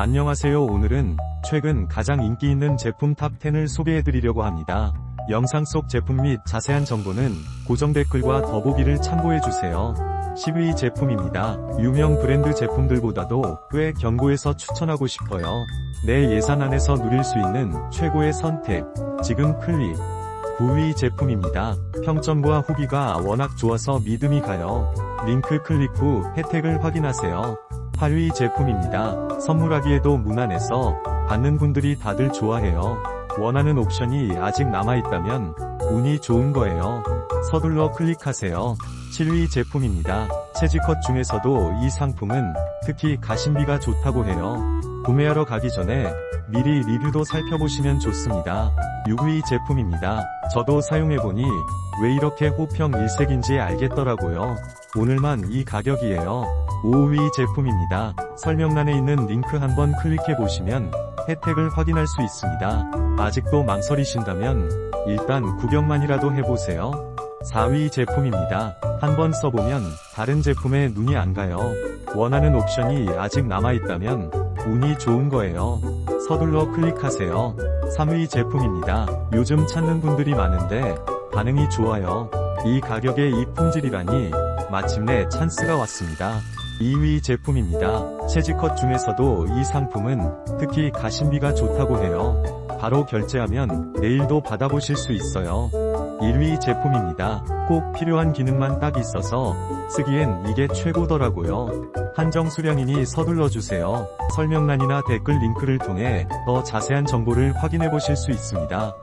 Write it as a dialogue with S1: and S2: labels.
S1: 안녕하세요. 오늘은 최근 가장 인기 있는 제품 탑10을 소개해드리려고 합니다. 영상 속 제품 및 자세한 정보는 고정 댓글과 더보기를 참고해주세요. 10위 제품입니다. 유명 브랜드 제품들보다도 꽤 견고해서 추천하고 싶어요. 내 예산 안에서 누릴 수 있는 최고의 선택. 지금 클릭. 9위 제품입니다. 평점과 후기가 워낙 좋아서 믿음이 가요. 링크 클릭 후 혜택을 확인하세요. 8위 제품입니다. 선물하기에도 무난해서 받는 분들이 다들 좋아해요. 원하는 옵션이 아직 남아있다면 운이 좋은 거예요. 서둘러 클릭하세요. 7위 제품입니다. 체지컷 중에서도 이 상품은 특히 가심비가 좋다고 해요. 구매하러 가기 전에 미리 리뷰도 살펴보시면 좋습니다. 6위 제품입니다. 저도 사용해보니 왜 이렇게 호평 일색인지 알겠더라고요. 오늘만 이 가격이에요. 5위 제품입니다. 설명란에 있는 링크 한번 클릭해보시면 혜택을 확인할 수 있습니다. 아직도 망설이신다면 일단 구경만이라도 해보세요. 4위 제품입니다. 한번 써보면 다른 제품에 눈이 안 가요. 원하는 옵션이 아직 남아있다면 운이 좋은 거예요. 서둘러 클릭하세요. 3위 제품입니다. 요즘 찾는 분들이 많은데 반응이 좋아요. 이 가격에 이 품질이라니 마침내 찬스가 왔습니다. 2위 제품입니다. 체지컷 중에서도 이 상품은 특히 가심비가 좋다고 해요. 바로 결제하면 내일도 받아보실 수 있어요. 1위 제품입니다. 꼭 필요한 기능만 딱 있어서 쓰기엔 이게 최고더라고요. 한정 수량이니 서둘러 주세요. 설명란이나 댓글 링크를 통해 더 자세한 정보를 확인해 보실 수 있습니다.